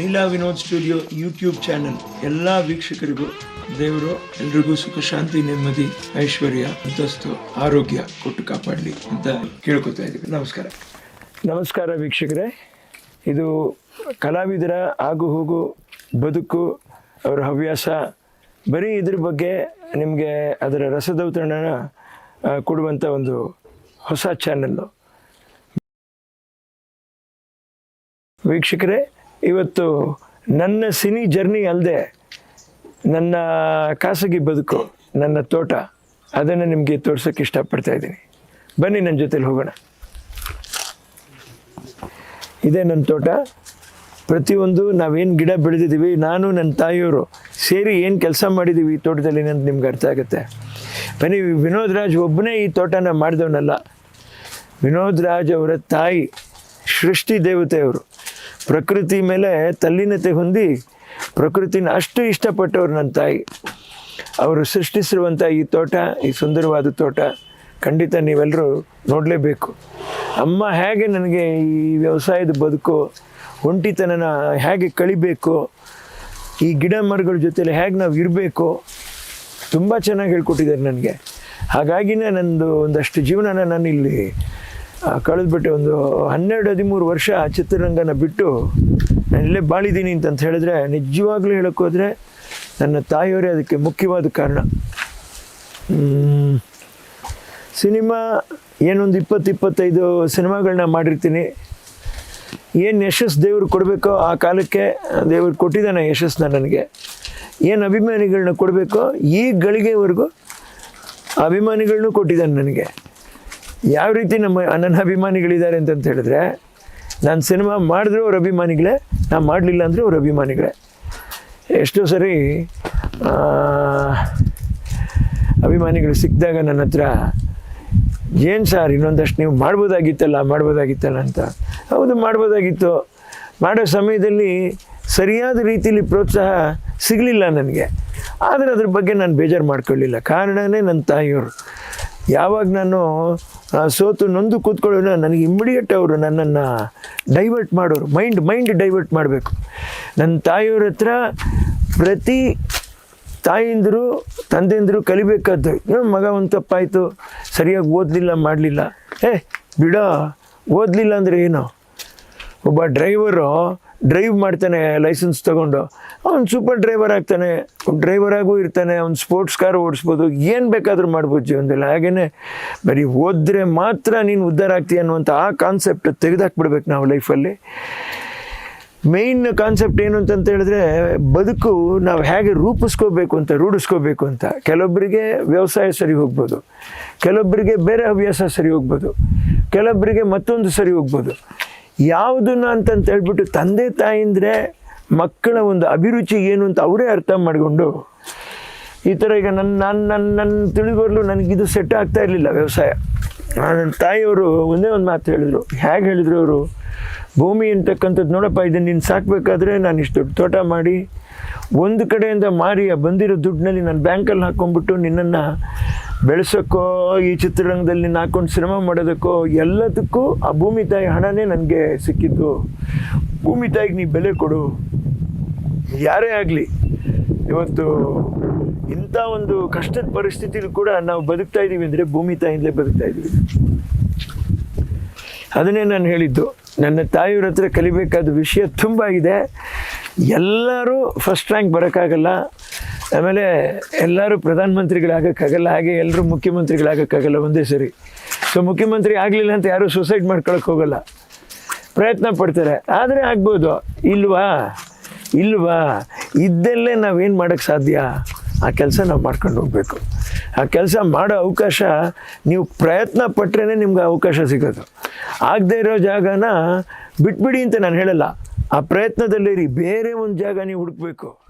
Leela Vinod studio YouTube channel. ಎಲ್ಲ ವೀಕ್ಷಕರಿಗೂ, ದೇವರು, ಎಲ್ರಿಗೂ ಸುಖ, ಶಾಂತಿ, ನೆಮ್ಮದಿ, ಐಶ್ವರ್ಯ ಅಂತಸ್ತು ಆರೋಗ್ಯ ಕೊಟ್ಟು ಕಾಪಾಡಲಿ ಅಂತ ಕೇಳ್ಕೊತಾ ಇದ್ದೀವಿ. ನಮಸ್ಕಾರ. ನಮಸ್ಕಾರ ವೀಕ್ಷಕರೇ. ಇದು ಕಲಾವಿದರ ಆಗು ಹೋಗು ಬದುಕು, ಅವರ ಹವ್ಯಾಸ, ಬರೀ ಇದ್ರ ಬಗ್ಗೆ ನಿಮಗೆ ಅದರ ರಸದೌತಣನ ಕೊಡುವಂಥ ಒಂದು ಹೊಸ ಚಾನಲ್ಲು. ವೀಕ್ಷಕರೇ ಇವತ್ತು ನನ್ನ ಸಿನಿ ಜರ್ನಿ ಅಲ್ಲದೆ ನನ್ನ ಖಾಸಗಿ ಬದುಕು, ನನ್ನ ತೋಟ, ಅದನ್ನು ನಿಮಗೆ ತೋರ್ಸೋಕ್ಕೆ ಇಷ್ಟಪಡ್ತಾ ಇದ್ದೀನಿ. ಬನ್ನಿ ನನ್ನ ಜೊತೇಲಿ ಹೋಗೋಣ. ಇದೇ ನನ್ನ ತೋಟ. ಪ್ರತಿಯೊಂದು ನಾವೇನು ಗಿಡ ಬೆಳೆದಿದ್ದೀವಿ, ನಾನು, ನನ್ನ ತಾಯಿಯವರು ಸೇರಿ ಏನು ಕೆಲಸ ಮಾಡಿದ್ದೀವಿ ಈ ತೋಟದಲ್ಲಿ ಅಂತ ನಿಮ್ಗೆ ಅರ್ಥ ಆಗುತ್ತೆ. ಬನ್ನಿ, ವಿನೋದ್ ರಾಜ್ ಒಬ್ಬನೇ ಈ ತೋಟನ ಮಾಡಿದವನಲ್ಲ. ವಿನೋದ್ ರಾಜ್ ಅವರ ತಾಯಿ ಸೃಷ್ಟಿ ದೇವತೆಯವರು ಪ್ರಕೃತಿ ಮೇಲೆ ತಲ್ಲೀನತೆ ಹೊಂದಿ ಪ್ರಕೃತಿನ ಅಷ್ಟು ಇಷ್ಟಪಟ್ಟವ್ರು ನನ್ನ ತಾಯಿ. ಅವರು ಸೃಷ್ಟಿಸಿರುವಂಥ ಈ ತೋಟ, ಈ ಸುಂದರವಾದ ತೋಟ ಖಂಡಿತ ನೀವೆಲ್ಲರೂ ನೋಡಲೇಬೇಕು. ಅಮ್ಮ ಹೇಗೆ ನನಗೆ ಈ ವ್ಯವಸಾಯದ ಬದುಕು, ಒಂಟಿತನನ ಹೇಗೆ ಕಳಿಬೇಕು, ಈ ಗಿಡ ಮರಗಳ ಜೊತೆಲಿ ಹೇಗೆ ನಾವು ಇರಬೇಕು, ತುಂಬ ಚೆನ್ನಾಗಿ ಹೇಳ್ಕೊಟ್ಟಿದ್ದಾರೆ ನನಗೆ. ಹಾಗಾಗಿನೇ ನಂದು ಒಂದಷ್ಟು ಜೀವನನ ನಾನು ಇಲ್ಲಿ ಕಳೆದ್ಬಿಟ್ಟೆ ಒಂದು ಹನ್ನೆರಡು ಹದಿಮೂರು ವರ್ಷ ಚಿತ್ರರಂಗನ ಬಿಟ್ಟು ನಾನು ಇಲ್ಲೇ ಬಾಳಿದ್ದೀನಿ ಅಂತಂತ ಹೇಳಿದ್ರೆ ನಿಜವಾಗ್ಲೂ ಹೇಳೋಕ್ಕೋದ್ರೆ ನನ್ನ ತಾಯಿಯವರೇ ಅದಕ್ಕೆ ಮುಖ್ಯವಾದ ಕಾರಣ. ಸಿನಿಮಾ ಏನೊಂದು ಇಪ್ಪತ್ತು ಇಪ್ಪತ್ತೈದು ಸಿನಿಮಾಗಳನ್ನ ಮಾಡಿರ್ತೀನಿ. ಏನು ಯಶಸ್ಸು ದೇವ್ರಿಗೆ ಕೊಡಬೇಕೋ ಆ ಕಾಲಕ್ಕೆ ದೇವ್ರು ಕೊಟ್ಟಿದ್ದಾನೆ ಯಶಸ್ಸನ್ನ ನನಗೆ. ಏನು ಅಭಿಮಾನಿಗಳನ್ನ ಕೊಡಬೇಕೋ ಈ ಗಳಿಗೆವರೆಗೂ ಅಭಿಮಾನಿಗಳನ್ನೂ ಕೊಟ್ಟಿದ್ದಾನೆ ನನಗೆ. ಯಾವ ರೀತಿ ನಮ್ಮ ನನ್ನ ಅಭಿಮಾನಿಗಳಿದ್ದಾರೆ ಅಂತಂತ ಹೇಳಿದ್ರೆ, ನಾನು ಸಿನಿಮಾ ಮಾಡಿದ್ರೆ ಅವ್ರ ಅಭಿಮಾನಿಗಳೇ, ನಾನು ಮಾಡಲಿಲ್ಲ ಅಂದರೆ ಅವ್ರ ಅಭಿಮಾನಿಗಳೇ. ಎಷ್ಟೋ ಸರಿ ಅಭಿಮಾನಿಗಳು ಸಿಕ್ಕಿದಾಗ ನನ್ನ ಹತ್ರ, ಏನು ಸರ್, ಇನ್ನೊಂದಷ್ಟು ನೀವು ಮಾಡ್ಬೋದಾಗಿತ್ತಲ್ಲ ಮಾಡ್ಬೋದಾಗಿತ್ತಲ್ಲ ಅಂತ. ಹೌದು, ಮಾಡ್ಬೋದಾಗಿತ್ತು. ಮಾಡೋ ಸಮಯದಲ್ಲಿ ಸರಿಯಾದ ರೀತಿಯಲ್ಲಿ ಪ್ರೋತ್ಸಾಹ ಸಿಗಲಿಲ್ಲ ನನಗೆ. ಆದರೆ ಅದ್ರ ಬಗ್ಗೆ ನಾನು ಬೇಜಾರು ಮಾಡ್ಕೊಳ್ಳಿಲ್ಲ. ಕಾರಣವೇ ನನ್ನ ತಾಯಿಯವರು. ಯಾವಾಗ ನಾನು ಸೋತು ನೊಂದು ಕೂತ್ಕೊಳ್ಳೋಣ, ನನಗೆ ಇಮ್ಮಿಡಿಯೇಟ್ ಅವರು ನನ್ನನ್ನು ಡೈವರ್ಟ್ ಮಾಡೋರು ಮೈಂಡ್ ಮೈಂಡ್ ಡೈವರ್ಟ್ ಮಾಡಬೇಕು. ನನ್ನ ತಾಯಿಯವ್ರ ಹತ್ರ ಪ್ರತಿ ತಾಯಿಂದರು ತಂದೆಂದರು ಕಲಿಬೇಕಾದ್ದು ಮಗ ಒಂದು ತಪ್ಪಾಯಿತು, ಸರಿಯಾಗಿ ಓದಲಿಲ್ಲ, ಮಾಡಲಿಲ್ಲ. ಏ, ಬಿಡೋ, ಓದಲಿಲ್ಲ ಅಂದರೆ ಏನು? ಒಬ್ಬ ಡ್ರೈವರು ಡ್ರೈವ್ ಮಾಡ್ತಾನೆ ಲೈಸೆನ್ಸ್ ತೊಗೊಂಡು. ಅವ್ನು ಸೂಪರ್ ಡ್ರೈವರ್ ಆಗ್ತಾನೆ. ಡ್ರೈವರ್ ಆಗೂ ಇರ್ತಾನೆ, ಅವ್ನು ಸ್ಪೋರ್ಟ್ಸ್ ಕಾರ್ ಓಡಿಸ್ಬೋದು. ಏನು ಬೇಕಾದರೂ ಮಾಡ್ಬೋದು ಜೀವನದಲ್ಲಿ. ಹಾಗೆಯೇ ಬರೀ ಓದ್ರೆ ಮಾತ್ರ ನೀನು ಉದ್ಧಾರ ಆಗ್ತೀಯ ಅನ್ನುವಂಥ ಆ ಕಾನ್ಸೆಪ್ಟ್ ತೆಗೆದಾಕ್ಬಿಡ್ಬೇಕು ನಾವು ಲೈಫಲ್ಲಿ ಮೇಯ್ನ್ ಕಾನ್ಸೆಪ್ಟ್ ಏನು ಅಂತಂತ ಹೇಳಿದ್ರೆ, ಬದುಕು ನಾವು ಹೇಗೆ ರೂಪಿಸ್ಕೋಬೇಕು ಅಂತ, ರೂಢಿಸ್ಕೋಬೇಕು ಅಂತ. ಕೆಲವೊಬ್ಬರಿಗೆ ವ್ಯವಸಾಯ ಸರಿ ಹೋಗ್ಬೋದು. ಕೆಲವೊಬ್ಬರಿಗೆ ಬೇರೆ ಹವ್ಯಾಸ ಸರಿ ಹೋಗ್ಬೋದು. ಕೆಲವೊಬ್ಬರಿಗೆ ಮತ್ತೊಂದು ಸರಿ ಹೋಗ್ಬೋದು. ಯಾವುದನ್ನ ಅಂತಂತ ಹೇಳ್ಬಿಟ್ಟು ತಂದೆ ತಾಯಿಂದ್ರೆ ಮಕ್ಕಳ ಒಂದು ಅಭಿರುಚಿ ಏನು ಅಂತ ಅವರೇ ಅರ್ಥ ಮಾಡಿಕೊಂಡು ಈ ಥರ ಈಗ ನನ್ನ ನಾನು ನನ್ನ ನನ್ನ ತಿಳಿಗೋರ್ಲು ನನಗಿದು ಸೆಟ್ ಆಗ್ತಾ ಇರಲಿಲ್ಲ ವ್ಯವಸಾಯ. ನನ್ನ ತಾಯಿಯವರು ಒಂದೇ ಒಂದು ಮಾತು ಹೇಳಿದರು. ಹೇಗೆ ಹೇಳಿದರು ಅವರು? ಭೂಮಿ ಅಂತಕ್ಕಂಥದ್ದು ನೋಡಪ್ಪ, ಇದನ್ನು ನೀನು ಸಾಕಬೇಕಾದ್ರೆ ನಾನು ಇಷ್ಟು ದೊಡ್ಡ ತೋಟ ಮಾಡಿ, ಒಂದು ಕಡೆಯಿಂದ ಮಾರಿ ಬಂದಿರೋ ದುಡ್ಡಿನಲ್ಲಿ ನಾನು ಬ್ಯಾಂಕಲ್ಲಿ ಹಾಕ್ಕೊಂಡ್ಬಿಟ್ಟು ನಿನ್ನನ್ನು ಬೆಳೆಸೋಕ್ಕೋ ಈ ಚಿತ್ರರಂಗದಲ್ಲಿ ನಿನ್ನ ಸಿನಿಮಾ ಮಾಡೋದಕ್ಕೋ, ಎಲ್ಲದಕ್ಕೂ ಆ ಭೂಮಿ ತಾಯಿ ಹಣನೇ ನನಗೆ ಸಿಕ್ಕಿದ್ದು. ಭೂಮಿ ತಾಯಿಗೆ ನೀ ಬೆಲೆ ಕೊಡು. ಯಾರೇ ಆಗಲಿ, ಇವತ್ತು ಇಂಥ ಒಂದು ಕಷ್ಟದ ಪರಿಸ್ಥಿತಿಲಿ ಕೂಡ ನಾವು ಬದುಕ್ತಾ ಇದ್ದೀವಿ ಅಂದರೆ ಭೂಮಿ ತಾಯಿಂದಲೇ ಬದುಕ್ತಾ ಇದ್ದೀವಿ ಅದನ್ನೇ ನಾನು ಹೇಳಿದ್ದು. ನನ್ನ ತಾಯಿಯವ್ರ ಹತ್ರ ಕಲಿಬೇಕಾದ ವಿಷಯ ತುಂಬ ಇದೆ. ಎಲ್ಲರೂ ಫಸ್ಟ್ ರ್ಯಾಂಕ್ ಬರೋಕ್ಕಾಗಲ್ಲ. ಆಮೇಲೆ ಎಲ್ಲರೂ ಪ್ರಧಾನಮಂತ್ರಿಗಳಾಗೋಕ್ಕಾಗಲ್ಲ ಹಾಗೆ ಎಲ್ಲರೂ ಮುಖ್ಯಮಂತ್ರಿಗಳಾಗಕ್ಕಾಗಲ್ಲ ಒಂದೇ ಸರಿ. ಸೊ ಮುಖ್ಯಮಂತ್ರಿ ಆಗಲಿಲ್ಲ ಅಂತ ಯಾರೂ ಸುಸೈಡ್ ಮಾಡ್ಕೊಳಕ್ಕೆ ಹೋಗಲ್ಲ. ಪ್ರಯತ್ನ ಪಡ್ತಾರೆ. ಆದರೆ ಆಗ್ಬೋದು. ಇಲ್ವಾ? ಇಲ್ವಾ? ಇದ್ದಲ್ಲೇ ನಾವೇನು ಮಾಡೋಕ್ಕೆ ಸಾಧ್ಯ? ಆ ಕೆಲಸ ನಾವು ಮಾಡ್ಕೊಂಡು ಹೋಗಬೇಕು. ಆ ಕೆಲಸ ಮಾಡೋ ಅವಕಾಶ ನೀವು ಪ್ರಯತ್ನ ಪಟ್ರೇ ನಿಮ್ಗೆ ಅವಕಾಶ ಸಿಗೋದು. ಆಗದೇ ಇರೋ ಜಾಗನ ಬಿಟ್ಬಿಡಿ ಅಂತ ನಾನು ಹೇಳಲ್ಲ. ಆ ಪ್ರಯತ್ನದಲ್ಲಿರಿ. ಬೇರೆ ಒಂದು ಜಾಗ ನೀವು ಹುಡುಕಬೇಕು.